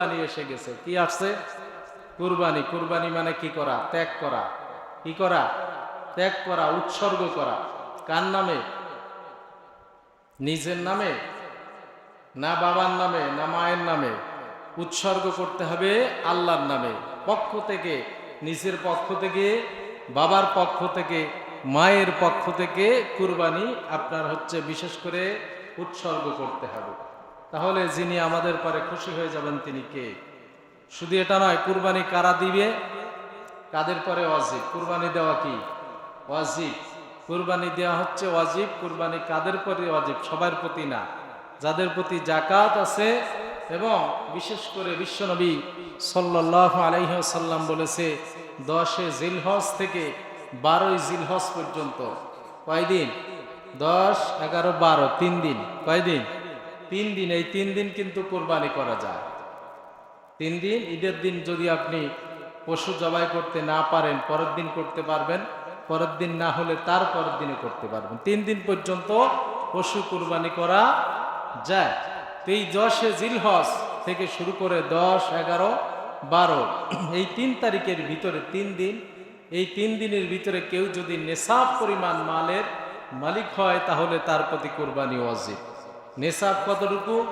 কুরবানি এসে গেছে। কি আসছে? কুরবানি। কুরবানি মানে কি করা? ত্যাগ করা। কি করা? ত্যাগ করা, উৎসর্গ করা। কার নামে? নিজের নামে? না বাবার নামে, না মায়ের নামে? উৎসর্গ করতে হবে আল্লাহর নামে। পক্ষ থেকে, নিজের পক্ষ থেকে, বাবার পক্ষ থেকে, মায়ের পক্ষ থেকে কুরবানি আপনার হচ্ছে বিশেষ করে উৎসর্গ করতে হবে। তাহলে যিনি আমাদের পরে খুশি হয়ে যাবেন তিনি কে? শুধু এটা নয়, কুরবানি কারা দিবে? কাদের পরে অজিব কুরবানি দেওয়া কি? অজিব কুরবানি দেওয়া হচ্ছে অজিব কুরবানি কাদের পরে অজিব সবার প্রতি না। যাদের প্রতি জাকাত আছে এবং বিশেষ করে বিশ্বনবী সাল্লাহ আলাইসাল্লাম বলেছে, দশে জিলহজ থেকে বারোই জিলহজ পর্যন্ত। কয়দিন? দশ, এগারো, বারো, তিন দিন। কয়দিন? তিন দিন, এই তিন দিন কিন্তু কোরবানি করা যায়। তিন দিন, ঈদের দিন যদি আপনি পশু জবাই করতে না পারেন, পরের দিন করতে পারবেন, পরের দিন না হলে তার পরের দিনে করতে পারবেন। তিন দিন পর্যন্ত পশু কুরবানি করা যায়। এই দশে জিলহজ থেকে শুরু করে দশ, এগারো, বারো, এই তিন তারিখের ভিতরে তিন দিন, এই তিন দিনের ভিতরে কেউ যদি নেশাব পরিমাণ মালের মালিক হয়, তাহলে তার প্রতি কোরবানি ওয়াজিব। নেশাব কতটুকু?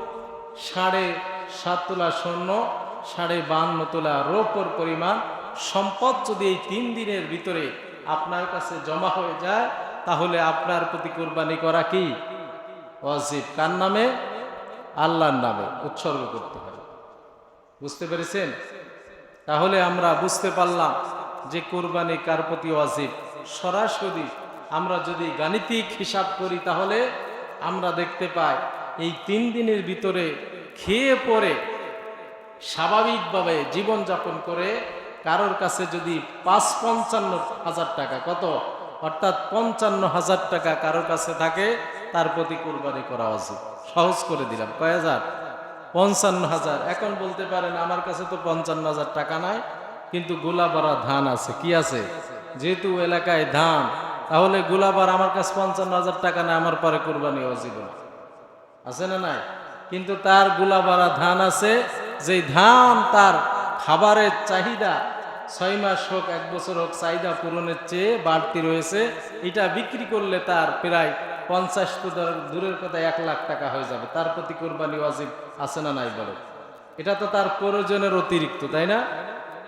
সাড়ে সাত তোলা স্বর্ণ, সাড়ে বান্ন তোলা রৌপর পরিমাণ। সম্পদ যদি এই তিন দিনের ভিতরে আপনার কাছে জমা হয়ে যায়, তাহলে আপনার প্রতি কোরবানি করা কি? অজিব কার নামে? আল্লাহর নামে উৎসর্গ করতে হবে। বুঝতে পেরেছেন? তাহলে আমরা বুঝতে পারলাম যে কোরবানি কার প্রতি অজিব সরাসরি আমরা যদি গাণিতিক হিসাব করি তাহলে আমরা দেখতে পাই, এই তিন দিনের ভিতরে খেয়ে পরে স্বাভাবিকভাবে জীবনযাপন করে কারোর কাছে যদি পাঁচ পঞ্চান্ন হাজার টাকা, কত? অর্থাৎ পঞ্চান্ন হাজার টাকা কারোর কাছে থাকে, তার প্রতি কোরবানি করা উচিত। সহজ করে দিলাম, কয় হাজার? পঞ্চান্ন হাজার। এখন বলতে পারেন, আমার কাছে তো পঞ্চান্ন হাজার টাকা নাই, কিন্তু গোলাবাড়া ধান আছে, কি আছে? যেহেতু এলাকায় ধান তাহলে গোলাবার আমার কাছে পঞ্চান্ন হাজার টাকা নেই, আমার পরে কোরবানি অজিব আছে না নাই? কিন্তু তার গুলাবাড়া ধান আছে যে ধান তার খাবারের চাহিদা ছয় মাস হোক, এক বছর হোক, চাহিদা পূরণের চেয়ে বাড়তি রয়েছে। এটা বিক্রি করলে তার প্রায় পঞ্চাশ দূরের কথা এক লাখ টাকা হয়ে যাবে। তার প্রতি কোরবানি ওয়াজিব আছে না নাই বলে? এটা তো তার প্রয়োজনের অতিরিক্ত, তাই না?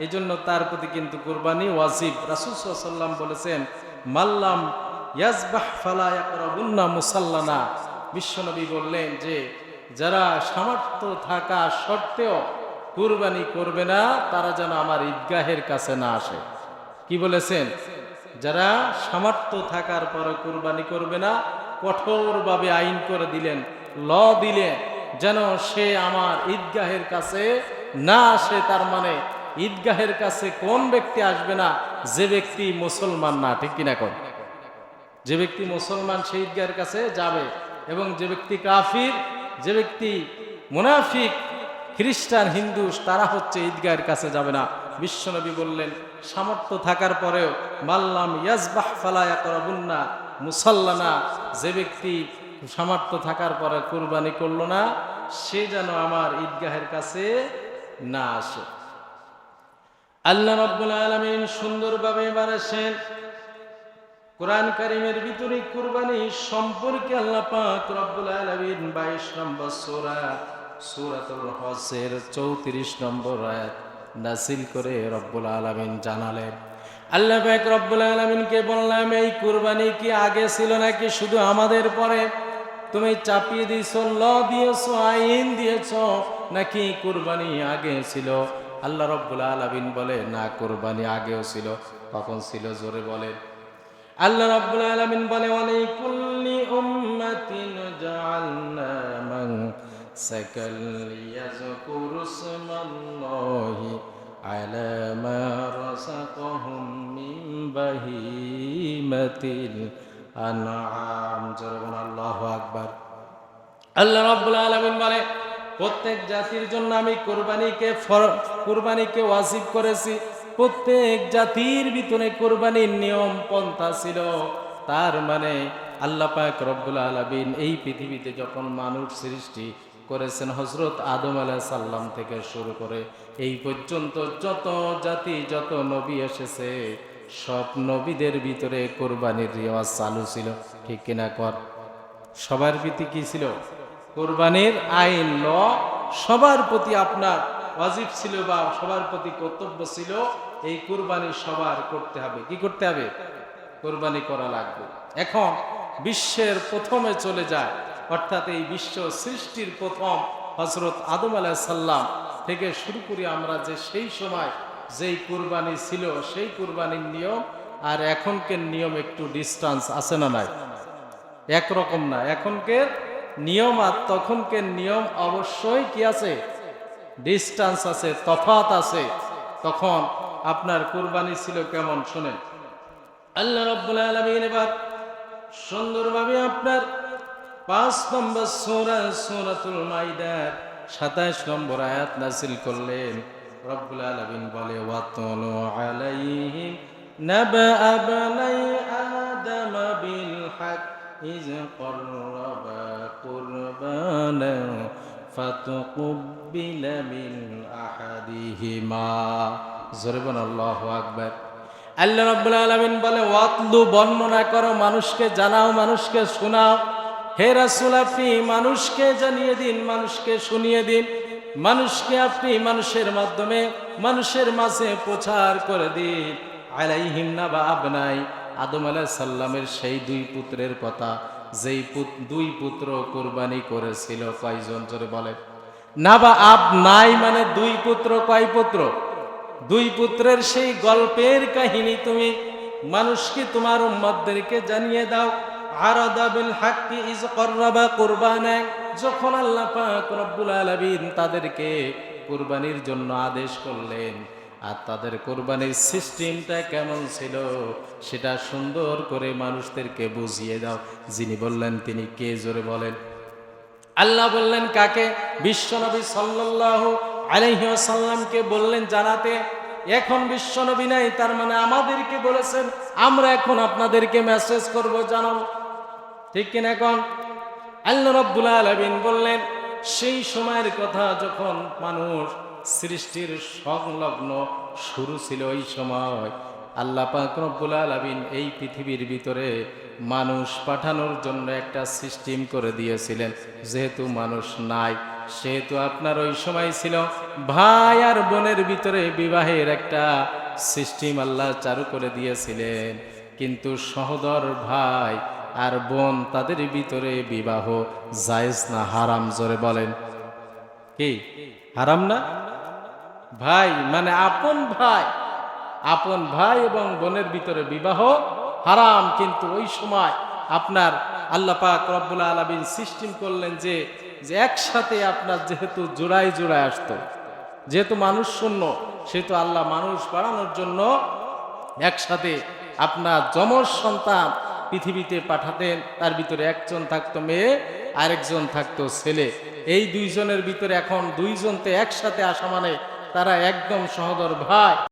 এই জন্য তার প্রতি কিন্তু কোরবানি ওয়াজিব। রাসুল সাল্লাম বলেছেন মাল্লাম, ইয়াজবাহ ফালা ইয়াকরাবুন্না মুসাল্লানা। বিশ্বনবী বললেন যে, যারা সামর্থ্য থাকা সত্ত্বেও কুরবানি করবে না, তারা যেন আমার ঈদগাহের কাছে না আসে। কি বলেছেন? যারা সামর্থ্য থাকার পরে কুরবানি করবে না, কঠোরভাবে আইন করে দিলেন, ল দিলেন, যেন সে আমার ঈদগাহের কাছে না আসে, তার মানে ঈদগাহের কাছে কোন ব্যক্তি আসবে না? যে ব্যক্তি মুসলমান না, ঠিক কিনা কোন? যে ব্যক্তি মুসলমান সেই ঈদগাহের কাছে যাবে এবং যে ব্যক্তি কাফির, যে ব্যক্তি মুনাফিক, খ্রিস্টান, হিন্দু, তারা হচ্ছে ঈদগাহের কাছে যাবে না। বিশ্বনবী বললেন, সামর্থ্য থাকার পরেও, মাল্লাম ইয়াজবাহ ফালায়া করবুন্না মুসাল্লানা, যে ব্যক্তি সামর্থ্য থাকার পরে কুরবানি করল না, সে যেন আমার ঈদগাহের কাছে না আসে। আল্লাহ রব্বুল আলমিন সুন্দরভাবে বানাছেন কোরআন কারিমের ভিতরে কুরবানি সম্পর্কে আল্লাহ পাক রব্বুল আলামিন 22 নম্বর সূরা, সূরাতুল হজের 34 নম্বর আয়াত নাসিল করে রব্বুল আলামিন জানালেন। আল্লাহ পাক রব্বুল আলামিনকে বললাম, এই কুরবানি কি আগে ছিল নাকি শুধু আমাদের পরে? তুমি চাপিয়ে দিয়েছ, ল দিয়েছ, আইন দিয়েছ, নাকি কুরবানি আগে ছিল? আল্লাহ রব্বুল আলামিন বলে, না, কুরবানি আগেও ছিল কখন ছিল জোরে বলেন। আল্লাহ রাব্বুল আলামিন বলে জোরে আল্লাহ রাব্বুল আলামিন বলে প্রত্যেক জাতির জন্য আমি কোরবানিকে কোরবানিকে ওয়াজিব করেছি। প্রত্যেক জাতির ভিতরে কোরবানির নিয়ম পন্থা ছিল। তার মানে আল্লাহ পাক রব্বুল আলামিন এই পৃথিবীতে যখন মানুষ সৃষ্টি করেছেন হজরত আদম আলাহ সাল্লাম থেকে শুরু করে, এই পর্যন্ত যত জাতি, যত নবী এসেছে, সব নবীদের ভিতরে কোরবানির রেওয়াজ চালু ছিল। ঠিক কিনা কর? সবার প্রতি কি ছিল? কোরবানির আইন, ল, সবার প্রতি আপনার ওয়াজিব ছিল বা সবার প্রতি কর্তব্য ছিল, এই কোরবানি সবার করতে হবে। কি করতে হবে? কোরবানি করা লাগবে। এখন বিশ্বের প্রথমে চলে যায়, অর্থাৎ এই বিশ্ব সৃষ্টির প্রথম হজরত আদম আলাহ সাল্লাম থেকে শুরু করি আমরা যে সেই সময় যেই কুরবানি ছিল, সেই কুরবানির নিয়ম, আর এখনকার নিয়ম একটু ডিস্টান্স আছে না নাই? একরকম না। এখনকার নিয়ম আর তখনকের নিয়ম অবশ্যই কি আছে? ডিস্টান্স আছে তফাত আছে। তখন আপনার কুরবানি ছিল কেমন শুনে আল্লাহ রব্বুল আলমিন এবার সুন্দরভাবে আপনার পাঁচ নম্বর সোরা, সোরাতুল মাইদার সাতাইশ নম্বর আয়াত নাসিল করলেন। রব্বুল আলমিন বলে, ওয়াতল আলাইহিম নাবা আবলাই আদম বিল হাক্ক إذ قربا قربانا فتقبل من أحدهما জোরে আল্লাহ আকবার আল্লাহ রাব্বুল আলামিন বলে ওয়াতলু বর্ণনা করো মানুষকে জানাও মানুষকে শোনাও হে রাসূল আপনি মানুষকে জানিয়ে দিন মানুষকে শুনিয়ে দিন মানুষকে আপনি মানুষের মাধ্যমে মানুষের মাঝে প্রচার করে দিন আলাইহিম না বা আবনাই আদম আলাইহিস সাল্লামের সেই দুই পুত্রের কথা, যেই দুই পুত্র কোরবানি করেছিল। কয়জন জোরে বলে না বা আব নাই মানে দুই পুত্র কয় পুত্র? দুই পুত্রের সেই গল্পের কাহিনী তুমি মানুষকে তোমার উম্মতদেরকে জানিয়ে দাও। আরাদা বিল হাক্কি ইজ কররাবা কুরবানা। যখন আল্লাহ তাদেরকে কুরবানির জন্য আদেশ করলেন আর তাদের কোরবানির সিস্টেমটা কেমন ছিল, সেটা সুন্দর করে মানুষদেরকে বুঝিয়ে দাও। যিনি বললেন, তিনি কে জোরে বলেন? আল্লাহ বললেন, কাকে? বিশ্বনবী সাল্লাল্লাহু আলাইহি ওয়াসাল্লামকে বললেন জানাতে, এখন বিশ্বনবী নাই, তার মানে আমাদেরকে বলেছেন, আমরা এখন আপনাদেরকে মেসেজ করব, জানাব। ঠিক কিনা এখন? আল্লাহ রব্বুল আলামিন বললেন, সেই সময়ের কথা যখন মানুষ সৃষ্টির সংলগ্ন শুরু ছিল ওই সময়। আল্লাহ পাক রব্বুল আলামিন এই পৃথিবীর ভিতরে মানুষ পাঠানোর জন্য একটা সিস্টেম করে দিয়েছিলেন। যেহেতু মানুষ নাই, সেহেতু আপনার ওই সময় ছিল ভাই আর বোনের ভিতরে বিবাহের একটা সিস্টেম আল্লাহ চালু করে দিয়েছিলেন। কিন্তু সহদর ভাই আর বোন তাদের ভিতরে বিবাহ জায়েজ না হারাম জোরে বলেন। কি? হারাম না? ভাই মানে আপন ভাই। আপন ভাই এবং বোনের ভিতরে বিবাহ হারাম, কিন্তু ওই সময় আপনার আল্লাহ পাক রব্বুল আলামিন সিস্টেম করলেন যে যে একসাথে আপনার যেহেতু জোড়ায় জোড়ায় আসতো, যেহেতু মানুষ শূন্য, সেহেতু আল্লাহ মানুষ বাড়ানোর জন্য একসাথে আপনার যমজ সন্তান পৃথিবীতে পাঠাতেন, তার ভিতরে একজন থাকতো মেয়ে, আরেকজন থাকতো ছেলে। এই দুইজনের ভিতরে এখন দুইজনতে একসাথে আসা মানে তারা একদম সহদর ভাই।